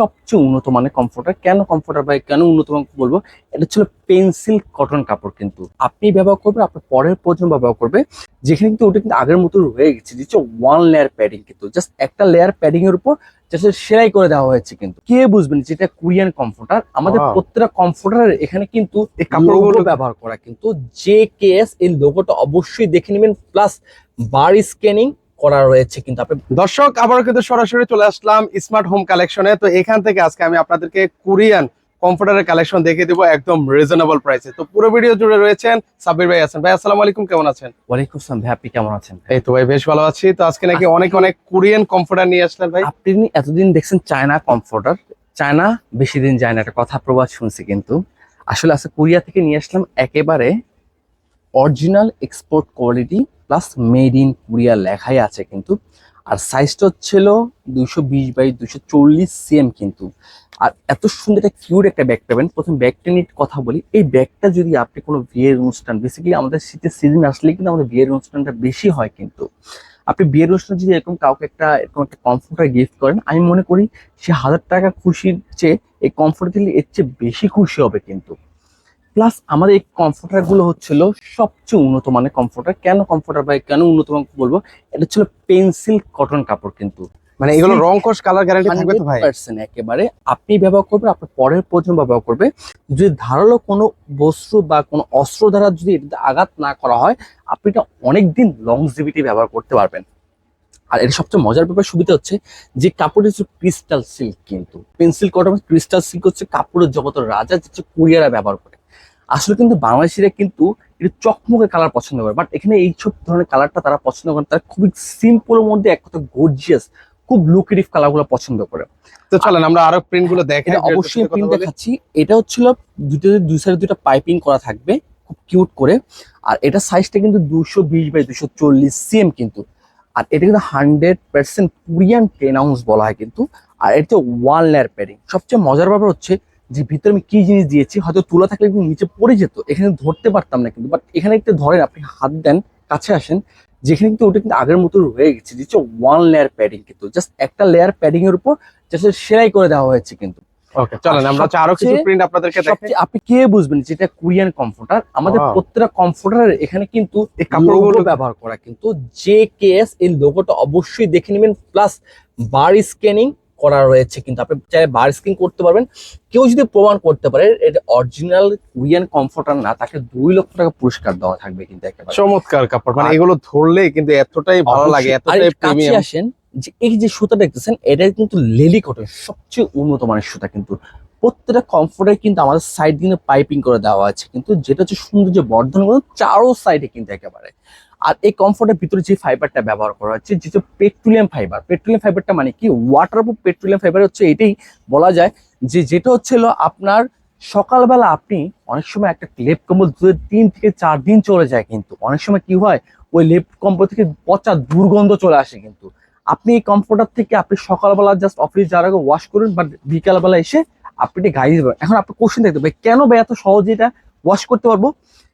সবচেয়ে উন্নত মানের কমফোর্টার কেন কমফোর্টার বা কেন উন্নত বলব? এটা ছিল পেন্সিল কটন কাপড় কিন্তু। আপনি ব্যবহার করবেন আপনার পরের প্রজন্ম ব্যবহার করবে। যেখানে কিন্তু ওটা কিন্তু আগের মতো রয়ে গেছে যে ওয়ান লেয়ার প্যাডিং কিন্তু। জাস্ট একটা লেয়ার প্যাডিং এর উপর জাস্ট সেলাই করে দেওয়া হয়েছে কিন্তু। কে বুঝবেন যেটা কোরিয়ান কমফোর্টার আমাদের প্রত্যেকটা কমফোর্টারের এখানে কিন্তু কাপড়গুলো ব্যবহার করা কিন্তু জে কে এস এই লোগোটা অবশ্যই দেখে নেবেন। প্লাস বার স্ক্যানিং করা রয়েছে কিন্তু আপনি দর্শক আবারও কিন্তু সরাসরি চলে আসলাম স্মার্ট হোম কালেকশনে তো এখান থেকে আজকে আমি আপনাদেরকে কোরিয়ান কমফোর্টারের কালেকশন দেখে দিব একদম রিজনেবল প্রাইসে তো পুরো ভিডিও জুড়ে রয়েছেন সাব্বির ভাই আছেন। ভাই আসসালামু আলাইকুম কেমন আছেন? ওয়ালাইকুম আসসালাম ভাই আপনি কেমন আছেন এই তো ভাই বেশ ভালো আছি। তো আজকে নাকি অনেক অনেক কোরিয়ান কমফোর্টার নিয়ে আসলেন ভাই। আপনি এতদিন দেখছেন চায়না কমফোর্টার চায়না বেশি দিন যায় না একটা কথা প্রবাদ শুনছি কিন্তু। আসলে আজকে কোরিয়া থেকে নিয়ে আসলাম একেবারে original export quality plus made in Korea লেখাই আছে কিন্তু। আর সাইজটা হচ্ছিল দুশো বিশ বাই দুশো চল্লিশ সিএম কিন্তু। আর এত সুন্দর একটা কিউর একটা ব্যাগ পাবেন। প্রথম ব্যাগটা নিয়ে কথা বলি। এই ব্যাগটা যদি আপনি কোনো বিয়ের অনুষ্ঠান বেসিক্যালি আমাদের শীতের সিজন আসলে কিন্তু আমাদের বিয়ের অনুষ্ঠানটা বেশি হয় কিন্তু। আপনি বিয়ের অনুষ্ঠানে যদি এরকম কাউকে একটা, এরকম একটা কমফোর্টার গিফট করেন, আমি মনে করি সে হাজার টাকা খুশির চেয়ে, এই কমফোর্টার দিলে এর চেয়ে বেশি খুশি হবে কিন্তু। প্লাস আমাদের এই কমফোর্টারগুলো হচ্ছিল সবচেয়ে উন্নত মানের কমফোর্টার কেন কমফোর্টার বা কেন উন্নত বলব? এটা ছিল পেন্সিল কটন কাপড় কিন্তু। মানে এগুলো রং কোর্স কালার গ্যারান্টি থাকবে তো ভাই? 100% একেবারে। আপনি ব্যবহার করবেন আপনার পরের প্রজন্ম ব্যবহার করবে। যদি ধারালো কোনো বস্তু বা কোনো অস্ত্র দ্বারা যদি এটাতে আঘাত না করা হয় আপনি এটা অনেক অনেকদিন লংজিভিটি ব্যবহার করতে পারবেন। আর এটা সবচেয়ে মজার ব্যাপার সুবিধা হচ্ছে যে কাপড় হচ্ছে ক্রিস্টাল সিল্ক কিন্তু। পেন্সিল কটন ক্রিস্টাল সিল্ক হচ্ছে কাপড়ের জগতের রাজা হচ্ছে কুরিয়ারা ব্যবহার করে। আসলে কিন্তু বাংলাদেশিরা কিন্তু একটু চকমকে কালার পছন্দ করে বাট এখানে এই সব ধরনের কালারটা তারা পছন্দ করে তারা খুবই সিম্পলের মধ্যে এক কথা গর্জিয়াস খুব লুকেটিভ কালারগুলো পছন্দ করে। তো চলেন আমরা আরও প্রিন্টগুলো দেখে অবশ্যই প্রিন্ট দেখাচ্ছি এটা হচ্ছিল দুটো দুই সাইডে দুটো পাইপিং করা থাকবে খুব কিউট করে আর এটা সাইজটা কিন্তু দুশো বিশ বাই দুশো চল্লিশ সিএম কিন্তু আর এটা কিন্তু hundred percent Korean ten ounce বলা হয় কিন্তু আর এটা ওয়ান লেয়ার প্যাডিং সবচেয়ে মজার ব্যাপার হচ্ছে যে ভিতরে আমি কি জিনিস দিয়েছি হয়তো তুলা থাকলে কিন্তু নিচে পড়ে যেত এখানে ধরতে পারতাম না কিন্তু। বাট এখানে একটু ধরেন আপনি হাত দেন কাছে আসেন যেখানে কিন্তু ওটা কিন্তু আগের মতো রয়ে গেছে যে ওয়ান লেয়ার প্যাডিং কিন্তু। জাস্ট একটা লেয়ার প্যাডিং এর উপর জাস্ট সেলাই করে দেওয়া হয়েছে কিন্তু। ওকে চলেন আমরা হচ্ছে আরও কিছু প্রিন্ট আপনাদেরকে দেখাই। আপনি কে বুঝবেন যেটা কোরিয়ান কমফোর্টার আমাদের প্রত্যেকটা কমফোর্টারের এখানে কিন্তু এই কাপড়গুলো ব্যবহার করা কিন্তু। জে কে এস এই লোগোটা অবশ্যই দেখে নেবেন প্লাস বার স্ক্যানিং করা রয়েছে কিন্তু আপনি চাইলে বার স্ক্যান করতে পারবেন। কেউ যদি প্রমাণ করতে পারে এটা অরিজিনাল কোরিয়ান কমফোর্টার না তাকে দুই লক্ষ টাকা পুরস্কার দেওয়া থাকবে কিন্তু একেবারে। চমৎকার কাপড় মানে এগুলো ধরলেই কিন্তু এতটাই ভালো লাগে এতটাই প্রিমিয়াম আসেন যে এই যে সুতা দেখতেছেন এটা কিন্তু লেলি কটন সবচেয়ে উন্নত মানের সুতা কিন্তু। প্রত্যেকটা কমফোর্টে কিন্তু আমাদের সাইড দিয়ে পাইপিং করে দেওয়া আছে কিন্তু যেটা হচ্ছে সৌন্দর্য বর্ধন করে চারো সাইডে কিন্তু একেবারে। আর এই কমফোর্টের ভিতরে যে ফাইবারটা ব্যবহার করা হচ্ছে যেটা পেট্রোলিয়াম ফাইবার পেট্রোলিয়াম ফাইবারটা মানে কি? ওয়াটার প্রুফ পেট্রোলিয়াম ফাইবার হচ্ছে এটাই বলা যায় যে যেটা হচ্ছিল আপনার সকালবেলা আপনি অনেক সময় একটা লেপ কম্বল ধুয়ে তিন থেকে চার দিন চলে যায় কিন্তু। অনেক সময় কি হয়, ওই লেপ কম্বল থেকে পচা দুর্গন্ধ চলে আসে কিন্তু। আপনি এই কমফোর্টার থেকে আপনি সকালবেলা জাস্ট অফিস যাওয়ার আগে ওয়াশ করুন বাট বিকালবেলা এসে আপনি এটা গাড়ি এখন আপনি কোশ্চেন দেখতে ভাই কেন ভাই এত সহজে এটা ওয়াশ করতে পারব?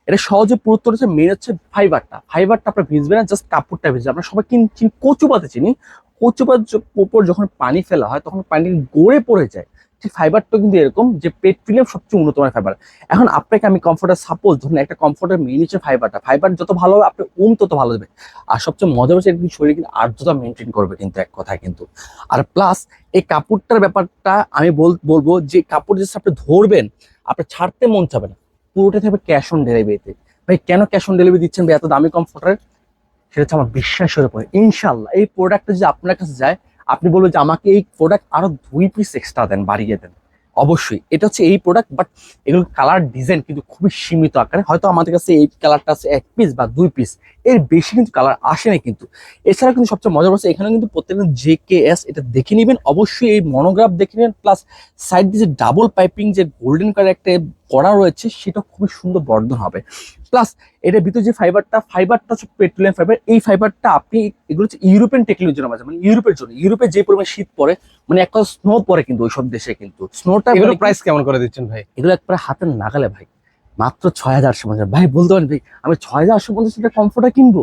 এটা সহজে পুরুত্তর হচ্ছে মেন হচ্ছে ফাইবারটা ফাইবারটা আপনার ভিজবে না জাস্ট কাপড়টা ভিজবে। আমরা সবাই চিন কচু পাতে চিনি। কচু পাত উপর যখন পানি ফেলা হয়, তখন পানি গড়ে পড়ে যায়। ঠিক ফাইবারটা কিন্তু এরকম যে পেট্রোলিয়াম সবচেয়ে উন্নত মানের ফাইবার এখন আপনাকে আমি কমফোর্টার সাপোজ ধরুন একটা কমফোর্টার মেন হচ্ছে ফাইবারটা ফাইবার যত ভালো হবে, আপনার উম তত ভালো দেবে। আর সবচেয়ে মজা হচ্ছে কিন্তু শরীরে কিন্তু আর্দ্রতা মেনটেন করবে কিন্তু এক কথায় কিন্তু। আর প্লাস এই কাপড়টার ব্যাপারটা আমি বল- বলব যে কাপড় যে আপনি ধরবেন, আপনার ছাড়তে মন চাবে না। পুরোটা থাকবে ক্যাশ অন ডেলিভারিতে ভাই, কেন ক্যাশ অন ডেলিভারি দিচ্ছেন ভাই, এত দামি কমফোর্টার সেটা হচ্ছে আমার বিশ্বাসের উপরে ইনশাল্লাহ এই প্রোডাক্টটা যদি আপনার কাছে যায়, আপনি বলবেন যে আমাকে এই প্রোডাক্ট আরও দুই পিস এক্সট্রা দেন, বাড়িয়ে দেন। অবশ্যই, এটা হচ্ছে এই প্রোডাক্ট বাট এগুলো কালার ডিজাইন কিন্তু খুবই সীমিত আকারে। হয়তো আমাদের কাছে এই কালারটা আছে এক পিস বা দুই পিস এর বেশি কিন্তু কালার আসে না কিন্তু। এছাড়া কিন্তু সবচেয়ে মজার হচ্ছে এখানে কিন্তু প্রত্যেকটা জে কে এস এটা দেখে নেবেন। অবশ্যই এই মনোগ্রাফ দেখে নেবেন প্লাস সাইড দিয়ে যে ডাবল পাইপিং যে গোল্ডেন কালার একটা করা রয়েছে সেটা খুবই সুন্দর বর্ধন হবে। প্লাস এটার ভিতরে যে ফাইবারটা ফাইবারটা হচ্ছে পেট্রোলিয়াম ফাইবার এই ফাইবারটা আপনি এগুলো হচ্ছে ইউরোপিয়ান টেকনোলজির জন্য বাজে মানে ইউরোপের জন্য। ইউরোপে যে পরিমাণ শীত পড়ে মানে একটা স্নো পড়ে কিন্তু ওইসব দেশে কিন্তু। স্নোটা এগুলো প্রাইস কেমন করে দিচ্ছেন ভাই? এগুলো একবারে হাতের নাগালে ভাই। মাত্র ছয় হাজার আটশো পঞ্চাশ। ভাই বলতে পারেন ভাই আমি ছয় হাজার আটশো পঞ্চাশ টাকা কমফোর্টার কিনবো?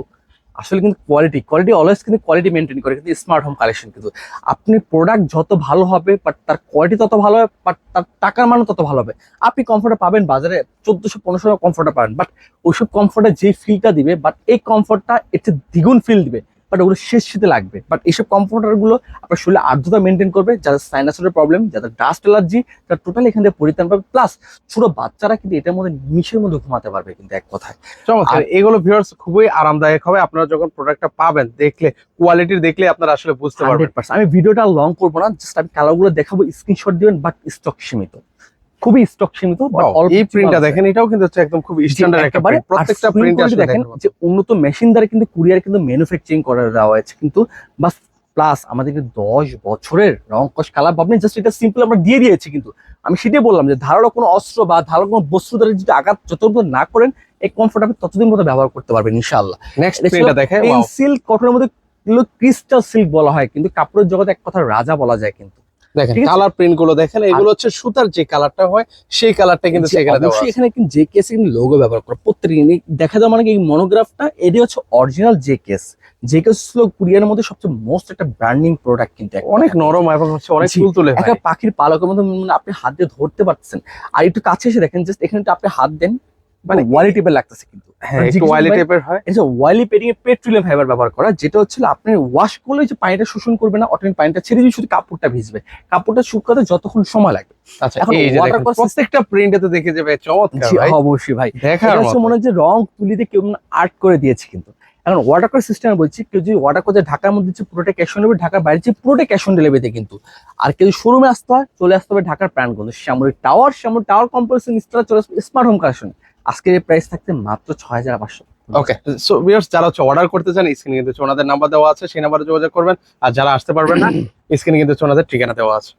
আসলে কিন্তু কোয়ালিটি কোয়ালিটি অলওয়েজ কিন্তু কোয়ালিটি মেনটেন করে, কিন্তু স্মার্ট হোম কালেকশন কিন্তু। আপনি প্রোডাক্ট যত ভালো হবে বাট তার কোয়ালিটি তত ভালো হবে বাট তার টাকার মানও তত ভালো হবে। আপনি কমফোর্টে পাবেন বাজারে চোদ্দশো, পনেরোশো কমফোর্টে পাবেন বাট ওইসব কমফোর্টে যে ফিলটা দিবে বাট এই কমফোর্টটা একটু দ্বিগুণ ফিল দিবে। বাট ওগুলো শেষ শীতে লাগবে। বাট এইসব কমফোর্টারগুলো আপনার শরীরে আর্দ্রতা মেনটেন করবে যাদের সাইনাসের প্রবলেম যাদের ডাস্ট অ্যালার্জি তারা টোটালি এখান থেকে পরিত্রাণ পাবে। প্লাস ছোট বাচ্চারা কিন্তু এটার মধ্যে নিমিশের মধ্যে ঘুমাতে পারবে কিন্তু এক কথায়। চমৎকার। এগুলো ভিউয়ার্স খুবই আরামদায়ক হবে। আপনারা যখন প্রোডাক্টটা পাবেন দেখলে কোয়ালিটির দেখলে আপনারা আসলে বুঝতে পারবেন। আমি ভিডিওটা লং করব না জাস্ট আমি কালারগুলো দেখাবো স্ক্রিনশট দিবেন বাট স্টক সীমিত। খুবই স্টক সীমিত এই প্রিন্টটা দেখেন এটাও কিন্তু হচ্ছে একদম খুব স্ট্যান্ডার্ড একটা print। প্রত্যেকটা প্রিন্ট আসলে দেখেন দেখেন যে উন্নত মেশিন দ্বারা কিন্তু কুরিয়ার কিন্তু ম্যানুফ্যাকচারিং করে দেওয়া হয়েছে। কিন্তু প্লাস আমাদের কিন্তু দশ বছরের রং কষ কালার জাস্ট এটা সিম্পল আমরা দিয়ে দিয়েছি কিন্তু। আমি সেটাই বললাম যে ধারালো কোনো অস্ত্র বা ধারালো কোনো বস্তু দ্বারা যদি আঘাত যতদিন না করেন এই কমফোর্ট আপনি ততদিন মতো ব্যবহার করতে পারবেন ইনশাআল্লাহ। নেক্সট প্রিন্টটা দেখে wow, পেন্সিল কটনের মধ্যে ক্রিস্টাল সিল্ক বলা হয় কিন্তু কাপড়ের জগতে এক কথা রাজা বলা যায় কিন্তু। দেখেন? কালার প্রিন্টগুলো দেখেন এগুলো হচ্ছে সুতার যে কালারটা হয় সেই কালারটা কিন্তু সেখানে দেওয়া আছে। এখানে কিন্তু যে কেসে কিন্তু লোগো ব্যবহার করা প্রত্যেকটা দেখা যায় মানে এই মনোগ্রাফটা এটি হচ্ছে অরিজিনাল যে কেস যে কেস হলো কুরিয়ারের মধ্যে সবচেয়ে মোস্ট একটা ব্র্যান্ডিং প্রোডাক্ট কিন্তু অনেক নরম এবং হচ্ছে অনেক তুলতুলে একটা পাখির পালকের মধ্যে মানে আপনি হাত দিয়ে ধরতে পারছেন আর একটু কাছে এসে দেখেন জাস্ট এখানে একটু আপনি হাত দেন মানে ওয়ালি টিপের লাগতেছে কিন্তু হ্যাঁ একটু ওয়াইলি টাইপের হয়। এটা হচ্ছে পেডিং এ পেট্রোলিয়াম ফাইবার ব্যবহার করা যেটা হচ্ছে আপনি ওয়াশ করলে যে পানিটা শোষণ করবে না অটোমেটিক পানিটা ছেড়ে দিয়ে শুধু কাপড়টা ভিজবে। কাপড়টা শুকাতে যতক্ষণ সময় লাগবে। আচ্ছা এই যে water দেখেন, process- প্রত্যেকটা প্রিন্টে তো দেখে যাবে চমৎকার ভাই। অবশ্যই ভাই। দেখার মতো। মনে হচ্ছে রং তুলিতে কেউ আর্ট করে দিয়েছে কিন্তু। এখন ওয়াটার কর সিস্টেম বলছি কেউ যদি ওয়াটার করে ঢাকার মধ্যে পুরোটা ক্যাশ অন ডেলিভারি ঢাকার বাইরে পুরোটা ক্যাশ অন ডেলিভারিতে কিন্তু। আর কেউ শোরুমে আসতে হয় চলে আসতে হবে ঢাকার Pranganj Shyamoli tower Shyamoli tower complex install চলে আসবে স্মার্ট হোম কালেকশন আজকে এই প্রাইস থাকতে মাত্র ছয় হাজার পাঁচশো। ওকে সো ভিউয়ার্স যারা হচ্ছে অর্ডার করতে চান স্ক্রিনে কিন্তু ওনাদের নাম্বার দেওয়া আছে, সেই নাম্বারে যোগাযোগ করবেন। আর যারা আসতে পারবেন না স্ক্রিনে কিন্তু ওনাদের ঠিকানা দেওয়া আছে।